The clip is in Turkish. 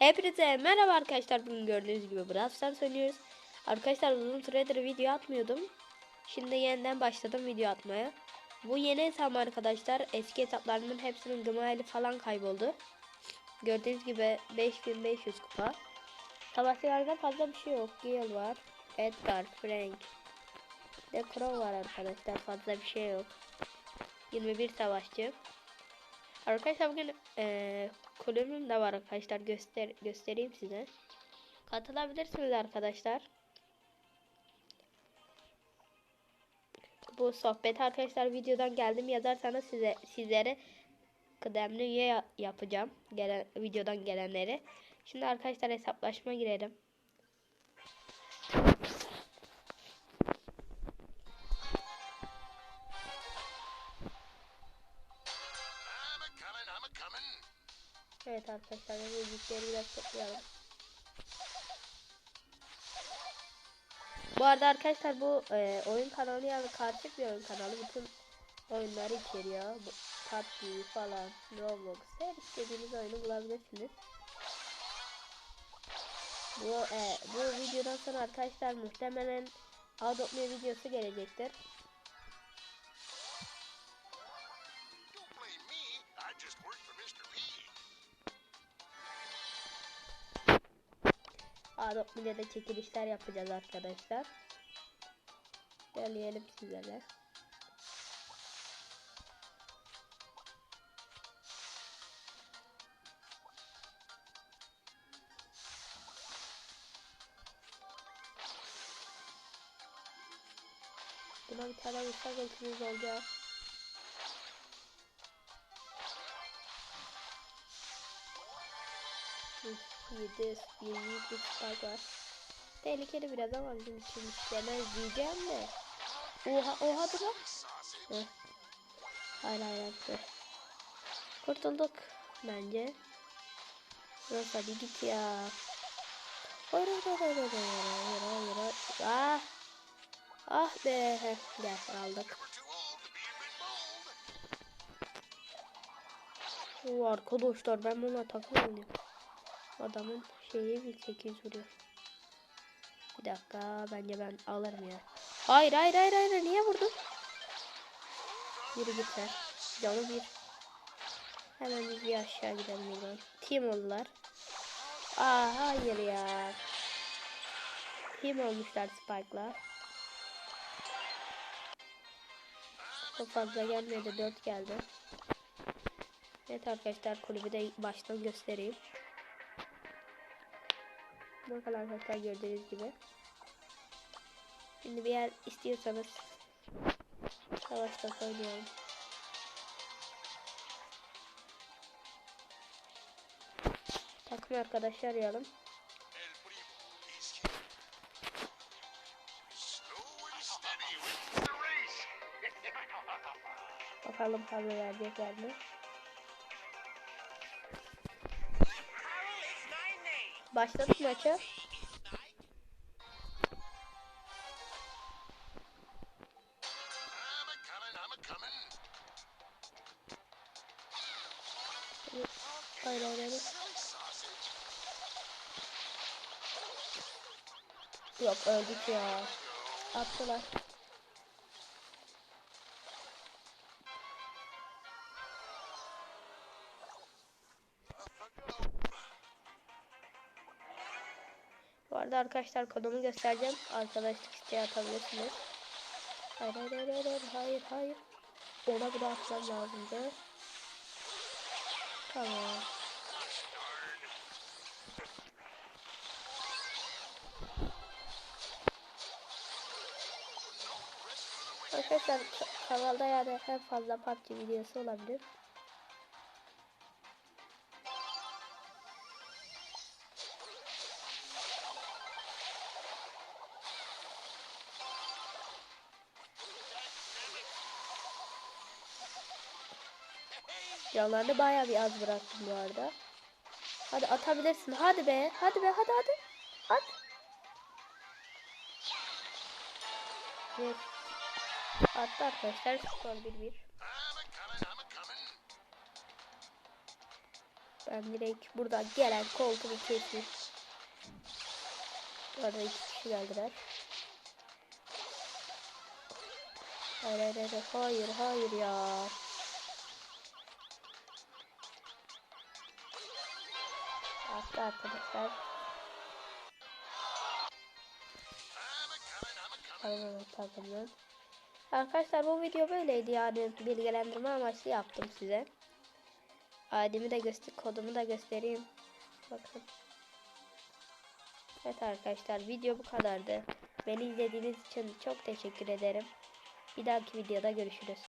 Hepinize merhaba arkadaşlar. Bugün gördüğünüz gibi Brawl Stars. Arkadaşlar uzun süredir video atmıyordum. Şimdi yeniden başladım video atmaya. Bu yeni hesabım arkadaşlar. Eski hesaplarımın hepsinin gmaili falan kayboldu. Gördüğünüz gibi 5500 kupa. Savaşçılarda fazla bir şey yok. Gale var. Edgar, Frank. De Crow var arkadaşlar. Fazla bir şey yok. 21 savaşçı. Arkadaşlar bugün eee kulübüm de var arkadaşlar göster göstereyim size. Katılabilirsiniz arkadaşlar. Bu sohbet arkadaşlar videodan geldim yazarsanız size sizlere kıdemli üye ya- yapacağım. Gelen videodan gelenleri. Şimdi arkadaşlar hesaplaşma girelim. Evet arkadaşlar bu bilgileri biraz toplayalım. Bu arada arkadaşlar bu e, oyun kanalı yani karışık bir oyun kanalı. Bütün oyunları içeriyor. Bu, PUBG falan, Roblox, her istediğiniz oyunu bulabilirsiniz. Bu e, bu videodan sonra arkadaşlar muhtemelen Adopt Me videosu gelecektir. P. Adopt Me'de de çekilişler yapacağız arkadaşlar. Söyleyelim sizlere. Buna bir tane vursak ultimiz olacak. Yedi, yedi, bir spike var. Tehlikeli biraz ama bizim için istemez diyeceğim de. Oha, oha dur lan. Heh. Hayır hayır hayır. Kurtulduk bence. Burası hadi git ya. Hayır hayır hayır hayır hayır hayır hayır. Ah. Ah be. Heh, aldık. Oo, arkadaşlar ben buna takım oynuyorum. Adamın şeyi bir 8 vuruyor. Bir dakika bence ben alırım ya. Hayır hayır hayır hayır niye vurdun? Yürü git sen. Canı bir. Hemen bir aşağı gidelim buradan. Team oldular. Aa hayır ya. Team olmuşlar Spike'la. Çok fazla gelmedi 4 geldi. Evet arkadaşlar kulübü de baştan göstereyim. Bakın arkadaşlar gördüğünüz gibi. Şimdi bir yer istiyorsanız savaşta oynayalım. Takım arkadaşlar arayalım. Bakalım haber verecekler mi? Başladık maça. Hayır hayır. Yok öldük ya. Attılar. Arada arkadaşlar kodumu göstereceğim. Arkadaşlık isteği atabilirsiniz. Hayır hayır hayır hayır hayır. Ona bir atmam lazımdı. Tamam. Arkadaşlar ka- kanalda yani en fazla PUBG videosu olabilir. Canlarını bayağı bir az bıraktım bu arada. Hadi atabilirsin. Hadi be. Hadi be. Hadi hadi. At. Evet. Attı arkadaşlar. Skor 1-1. I'm a coming, I'm a coming. Ben direkt buradan gelen koltuğu kesmiş. Bu arada iki kişi geldiler. Hayır hayır hayır, hayır ya. Attı arkadaşlar. Arkadaşlar bu video böyleydi yani bilgilendirme amaçlı yaptım size. Adimi de göster kodumu da göstereyim. Bakın. Evet arkadaşlar video bu kadardı. Beni izlediğiniz için çok teşekkür ederim. Bir dahaki videoda görüşürüz.